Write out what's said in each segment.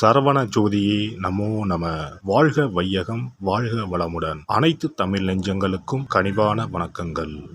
சரவண ஜோதியே நமோ நம. வாழ்க வையகம் வாழ்க வளமுடன். அனைத்து தமிழ் நெஞ்சங்களுக்கும் கனிவான வணக்கங்கள்.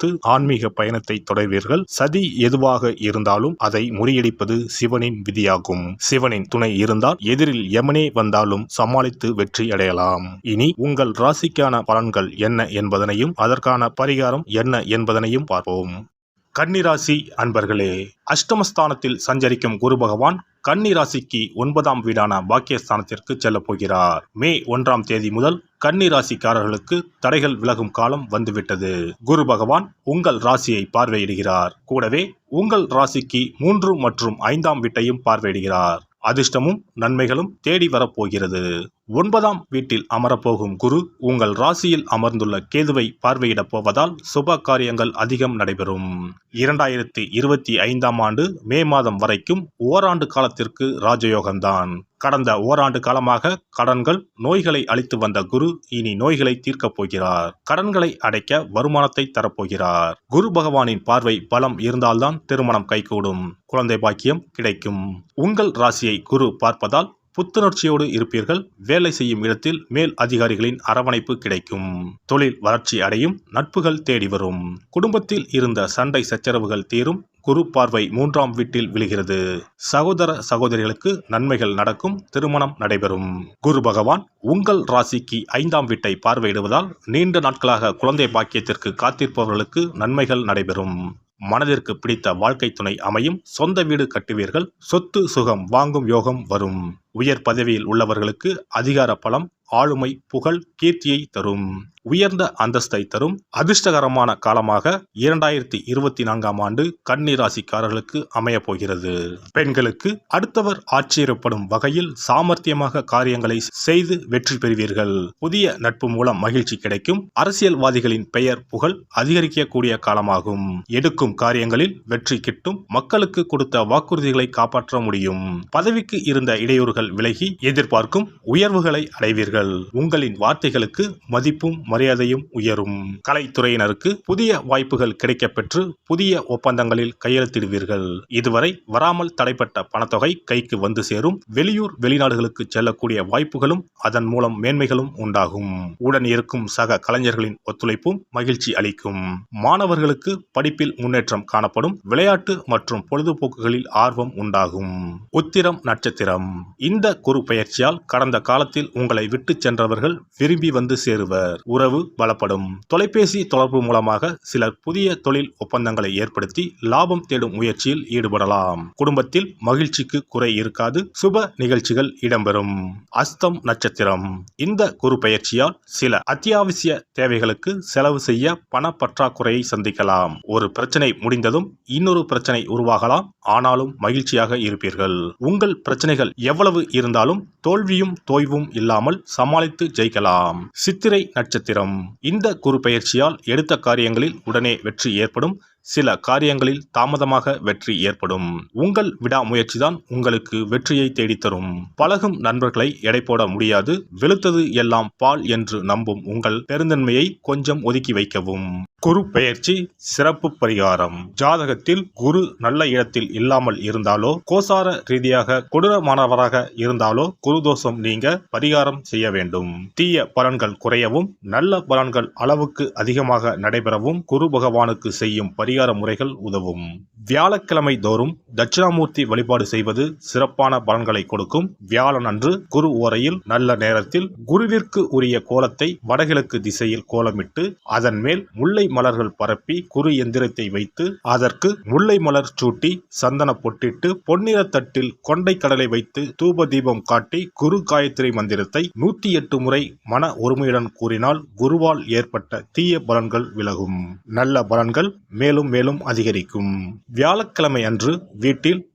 ஆன்மீக பயணத்தை தொடர்வீர்கள். சதி எதுவாக இருந்தாலும் அதை முறியடிப்பது சிவனின் விதியாகும். சிவனின் துணை இருந்தால் எதிரில் எமனே வந்தாலும் சமாளித்து வெற்றி அடையலாம். இனி உங்கள் ராசிக்கான பலன்கள் என்ன என்பதனையும் அதற்கான பரிகாரம் என்ன என்பதனையும் பார்ப்போம். கன்னிராசி அன்பர்களே அஷ்டமஸ்தானத்தில் சஞ்சரிக்கும் குரு பகவான் கன்னிராசிக்கு ஒன்பதாம் வீடான பாக்கியஸ்தானத்திற்கு செல்லப் போகிறார். மே ஒன்றாம் தேதி முதல் கன்னிராசிக்காரர்களுக்கு தடைகள் விலகும் காலம் வந்துவிட்டது. குரு பகவான் உங்கள் ராசியை பார்வையிடுகிறார். கூடவே உங்கள் ராசிக்கு மூன்று மற்றும் ஐந்தாம் வீட்டையும் பார்வையிடுகிறார். அதிர்ஷ்டமும் நன்மைகளும் தேடி வரப்போகிறது ஒன்பதாம் வீட்டில் அமரப்போகும் குரு உங்கள் ராசியில் அமர்ந்துள்ள கேதுவை பார்வையிடப் போவதால் சுப காரியங்கள் அதிகம் நடைபெறும். இரண்டாயிரத்தி இருபத்தி ஐந்தாம் ஆண்டு மே மாதம் வரைக்கும் ஓராண்டு காலத்திற்கு ராஜயோகம்தான். கடந்த ஓராண்டு காலமாக கடன்கள் நோய்களை அளித்து வந்த குரு இனி நோய்களை தீர்க்கப் போகிறார். கடன்களை அடைக்க வருமானத்தை தரப்போகிறார். குரு பகவானின் பார்வை பலம் இருந்தால்தான் திருமணம் கைகூடும். குழந்தை பாக்கியம் கிடைக்கும். உங்கள் ராசியை குரு பார்ப்பதால் புத்துணர்ச்சியோடு இருப்பீர்கள். வேலை செய்யும் இடத்தில் மேல் அதிகாரிகளின் அரவணைப்பு கிடைக்கும். தொழில் வளர்ச்சி அடையும் நட்புகள் தேடி வரும். குடும்பத்தில் இருந்த சண்டை சச்சரவுகள் தீரும். குரு பார்வை மூன்றாம் வீட்டில் விழுகிறது. சகோதர சகோதரிகளுக்கு நன்மைகள் நடக்கும் திருமணம் நடைபெறும். குரு பகவான் உங்கள் ராசிக்கு ஐந்தாம் வீட்டை பார்வையிடுவதால் நீண்ட நாட்களாக குழந்தை பாக்கியத்திற்கு காத்திருப்பவர்களுக்கு நன்மைகள் நடைபெறும். மனதிற்கு பிடித்த வாழ்க்கை துணை அமையும் சொந்த வீடு கட்டுவீர்கள். சொத்து சுகம் வாங்கும் யோகம் வரும். உயர் பதவியில் உள்ளவர்களுக்கு அதிகார பலம் ஆளுமை புகழ் கீர்த்தியை தரும். உயர்ந்த அந்தஸ்தை தரும் அதிர்ஷ்டகரமான காலமாக இரண்டாயிரத்தி இருபத்தி நான்காம் ஆண்டு கன்னி ராசிக்காரர்களுக்கு அமையப் போகிறது. பெண்களுக்கு அடுத்தவர் ஆச்சரியப்படும் வகையில் சாமர்த்தியமாக காரியங்களை செய்து வெற்றி பெறுவீர்கள். புதிய நட்பு மூலம் மகிழ்ச்சி கிடைக்கும் அரசியல்வாதிகளின் பெயர் புகழ் அதிகரிக்கக்கூடிய காலமாகும். எடுக்கும் காரியங்களில் வெற்றி கிட்டும் மக்களுக்கு கொடுத்த வாக்குறுதிகளை காப்பாற்ற முடியும். பதவிக்கு இருந்த இடையூறுகள் விலகி எதிர்பார்க்கும் உயர்வுகளை அடைவீர்கள். உங்களின் வார்த்தைகளுக்கு மதிப்பும் மரியாதையும் உயரும். கலைத்துறையினருக்கு புதிய வாய்ப்புகள் கிடைக்கப்பெற்று புதிய ஒப்பந்தங்களில் கையெழுத்திடுவீர்கள். இதுவரை வராமல் தடைப்பட்ட பணத்தொகை கைக்கு வந்து சேரும். வெளியூர் வெளிநாடுகளுக்கு செல்லக்கூடிய வாய்ப்புகளும் அதன் மூலம் மேன்மைகளும் உண்டாகும். உடன் இருக்கும் சக கலைஞர்களின் ஒத்துழைப்பும் மகிழ்ச்சி அளிக்கும். மாணவர்களுக்கு படிப்பில் முன்னேற்றம் காணப்படும். விளையாட்டு மற்றும் பொழுதுபோக்குகளில் ஆர்வம் உண்டாகும். உத்திரம் நட்சத்திரம். இந்த குறு பயிற்சியால் கடந்த காலத்தில் உங்களை விட்டு சென்றவர்கள் விரும்பி வந்து சேருவர். உறவு பலப்படும் தொலைபேசி தொடர்பு மூலமாக சிலர் புதிய தொழில் ஒப்பந்தங்களை ஏற்படுத்தி லாபம் தேடும் முயற்சியில் ஈடுபடலாம். குடும்பத்தில் மகிழ்ச்சிக்கு குறை இருக்காது. சுப நிகழ்ச்சிகள் இடம்பெறும். அஸ்தம் நட்சத்திரம். இந்த குரு பயிற்சியால் சில அத்தியாவசிய தேவைகளுக்கு செலவு செய்ய பண பற்றாக்குறையை சந்திக்கலாம். ஒரு பிரச்சனை முடிந்ததும் இன்னொரு பிரச்சனை உருவாகலாம். ஆனாலும் மகிழ்ச்சியாக இருப்பீர்கள். உங்கள் பிரச்சனைகள் எவ்வளவு இருந்தாலும் தோல்வியும் தோய்வும் இல்லாமல் சமாளித்து ஜெயிக்கலாம். சித்திரை நட்சத்திரம். இந்த குரு பெயர்ச்சியால் எடுத்த காரியங்களில் உடனே வெற்றி ஏற்படும். சில காரியங்களில் தாமதமாக வெற்றி ஏற்படும். உங்கள் விடாமுயற்சிதான் உங்களுக்கு வெற்றியை தேடித்தரும். பழகும் நண்பர்களை எடை போட முடியாது. வெளுத்தது எல்லாம் பால் என்று நம்பும் உங்கள் பெருந்தன்மையை கொஞ்சம் ஒதுக்கி வைக்கவும். குரு பெயர்ச்சி சிறப்பு பரிகாரம். ஜாதகத்தில் குரு நல்ல இடத்தில் இல்லாமல் இருந்தாலோ கோசார ரீதியாக கொடூரமானவராக இருந்தாலோ குரு தோஷம் நீங்க பரிகாரம் செய்ய வேண்டும். தீய பலன்கள் குறையவும் நல்ல பலன்கள் அளவுக்கு அதிகமாக நடைபெறவும் குரு பகவானுக்கு செய்யும் பரிகார முறைகள் உதவும். வியாழக்கிழமை தோறும் தட்சிணாமூர்த்தி வழிபாடு செய்வது சிறப்பான பலன்களை கொடுக்கும். வியாழன் அன்று குரு ஓரையில் நல்ல நேரத்தில் குருவிற்கு உரிய கோலத்தை வடகிழக்கு திசையில் கோலமிட்டு அதன் மேல் முல்லை மலர்கள் பரப்பி குரு எந்திரத்தை வைத்து அதற்கு முல்லை மலர் சூட்டி சந்தன பொட்டிட்டு பொன்னிற தட்டில் கொண்டை கடலை வைத்து தூப தீபம் காட்டி குரு காயத்ரி மந்திரத்தை நூற்றி எட்டு முறை மன ஒருமையுடன் கூறினால் குருவால் ஏற்பட்ட தீய பலன்கள் விலகும். நல்ல பலன்கள் மேலும் மேலும் அதிகரிக்கும். வியாழக்கிழமை அன்று வீட்டில்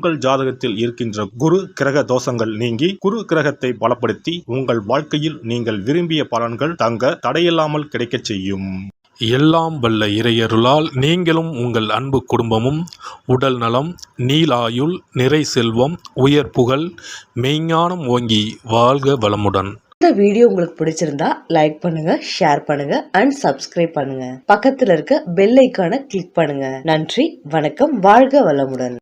உங்கள் ஜாதகத்தில் இருக்கின்ற குரு கிரக தோஷங்கள் நீங்கி குரு கிரகத்தை பலப்படுத்தி உங்கள் வாழ்க்கையில் நீங்கள் விரும்பிய பலன்கள் தங்க தடையில்லாமல் கிடைக்கச் செய்யும். எல்லாம் வல்ல இறையருளால் நீங்களும் உங்கள் அன்பு குடும்பமும் உடல் நலம் நீலாயுள் நிறை செல்வம் உயர் புகழ் மெய்ஞானம் ஓங்கி வாழ்க வளமுடன். இந்த வீடியோ உங்களுக்கு பிடிச்சிருந்தா லைக் பண்ணுங்க ஷேர் பண்ணுங்க அண்ட் சப்ஸ்கிரைப் பண்ணுங்க. பக்கத்துல இருக்க பெல் ஐக்கான கிளிக் பண்ணுங்க. நன்றி வணக்கம் வாழ்க வளமுடன்.